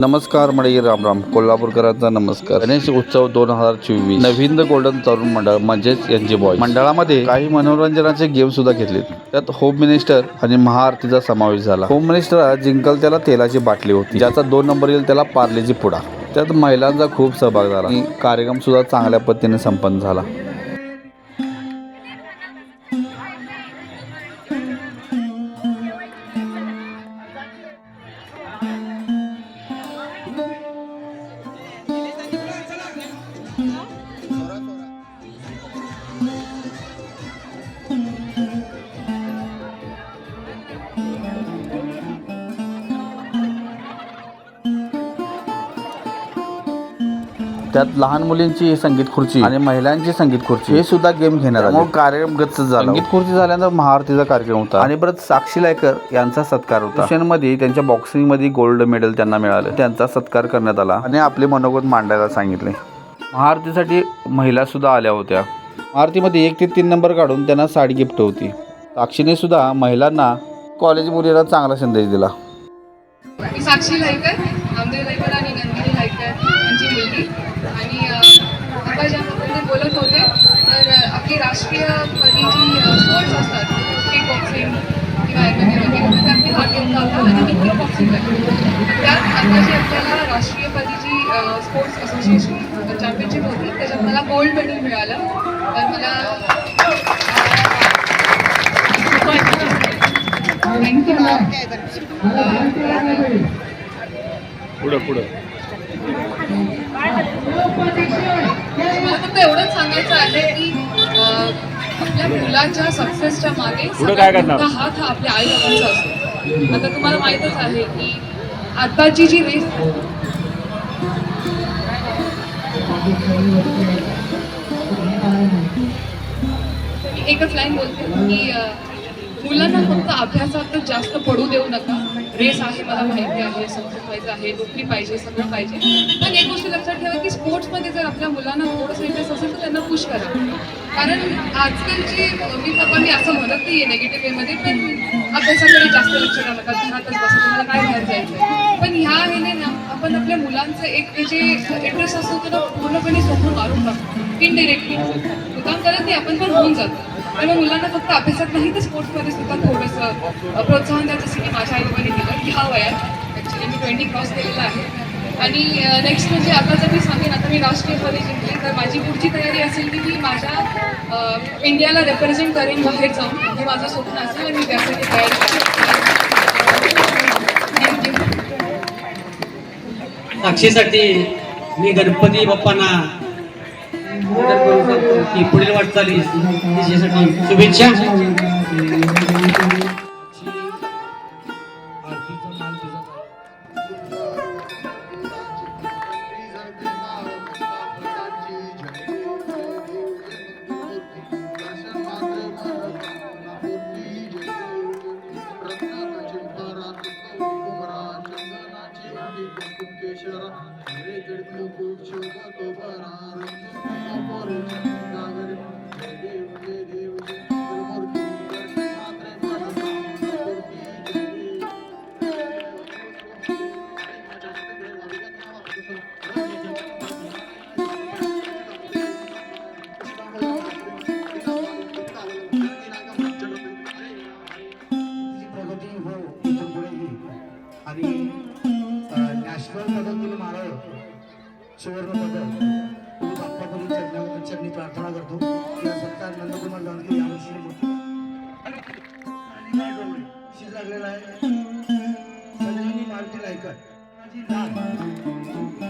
नमस्कार मळी राम राम कोल्हापूरकरांचा नमस्कार. गणेश उत्सव दोन हजार चोवीस. नवीन गोल्डन तरुण मंडळ म्हणजेच एन जी बॉय मंडळामध्ये काही मनोरंजनाचे गेम सुद्धा घेतले त्यात होम मिनिस्टर आणि महाआरतीचा समावेश झाला. होम मिनिस्टर जिंकल त्याला तेलाची बाटली होती. ज्याचा दोन नंबर येईल त्याला पार्लेची पुडा. त्यात महिलांचा खूप सहभाग झाला. आणि कार्यक्रम सुद्धा चांगल्या पद्धतीने संपन्न झाला. त्यात लहान मुलींची संगीत खुर्ची आणि महिलांची संगीत खुर्ची. हे सुद्धा गेम घेण्यात आले. कार्यक्रम गच्च झाला संगीत खुर्ची झाल्यानंतर महाआरतीचा कार्यक्रम होता. आणि परत साक्षी लायकर यांचा सत्कार होता. मध्ये त्यांच्या बॉक्सिंगमध्ये गोल्ड मेडल त्यांना मिळालं. त्यांचा सत्कार करण्यात आला. आणि आपले मनोगत मांडायला सांगितले. महाआरतीसाठी महिला सुद्धा आल्या होत्या. महाआरतीमध्ये एक ते तीन नंबर काढून त्यांना साडी गिफ्ट होती. साक्षीने सुद्धा महिलांना कॉलेज मुलीला चांगला संदेश दिला. साक्षी लायकर नामदेव लायकर आणि नंदिनी लायकर यांची मुलगी आणि अ, आता ज्या पद्धतीने बोलत होते तर अ, आपली राष्ट्रीय पदी जी स्पोर्ट्स असतात किक बॉक्सिंग किंवा वगैरे वगैरे त्यात मी भाग घेतला होता आणि मी किक बॉक्सिंग करते. त्यात आता जी आपल्याला राष्ट्रीय पदी जी स्पोर्ट्स असोसिएशन चॅम्पियनशिप होती त्याच्यात मला गोल्ड मेडल मिळालं. तर मला थँक्यू पुढं पुढं. मला फक्त एवढंच सांगायचं आहे की आपल्या मुलाच्या सक्सेसच्या मागे सगळ्यात हात हा आपल्या आई बाबांचा असतो. आता तुम्हाला माहीतच आहे की आताची जी रेस एकच लाईन बोलते की मुलांना फक्त अभ्यासातच जास्त पडू देऊ नका. रेस आहे मला माहिती आहे सक्सेस व्हायचं आहे नोकरी पाहिजे सगळं पाहिजे. पण एक गोष्ट लक्षात ठेवा की स्पोर्ट्समध्ये जर आपल्या मुलांना थोडंसं इंटरेस्ट असेल तर त्यांना पुश करा. कारण आजकालची मी पप्पा मी असं म्हणत नाही आहे नेगेटिव्ह वेमध्ये पण अभ्यासाकडे जास्त लक्ष द्या नका घरातच बसा तुम्हाला काय बाहेर जायचं पण ह्या ह्याने ना आपण आपल्या मुलांचं एक ते जे इंटरेस्ट असतो तो पूर्णपणे सोपून मारून टाकतो. इनडिरेक्टली मुद्दाम करत नाही आपण पण होऊन जातो. त्यामुळे मुलांना फक्त अभ्यासात नाही तर स्पोर्ट्समध्ये सुद्धा थोडंसं प्रोत्साहन द्यायचं जसं की माझ्या आईबाबांनी दिलं ह्या वयात ॲक्च्युली मी ट्वेंटी क्रॉस केलेलं आहे. आणि नेक्स्ट म्हणजे आता जर मी सांगेन आता मी राष्ट्रीयमध्ये जिंकले तर माझी पुढची तयारी असेल की मी माझ्या इंडियाला रिप्रेझेंट करेन बाहेर जाऊन. हे माझं स्वप्न असेल आणि मी त्यासाठी तयारी करेन साक्षीसाठी मी गणपती बाप्पांना करू शकतो की पुढील वाटचाली दिशेसाठी शुभेच्छा Thank you. आणि अं, नॅशनल पदक तिने मारावं सुवर्ण पदक मी बाप्पापुरी चरणी चरणी प्रार्थना करतो. या सत्कार नंदकुमार गांधी यावर्षी मोठी लागलेला आहे. सगळ्यांनी मारुती लायकर. माझी लाल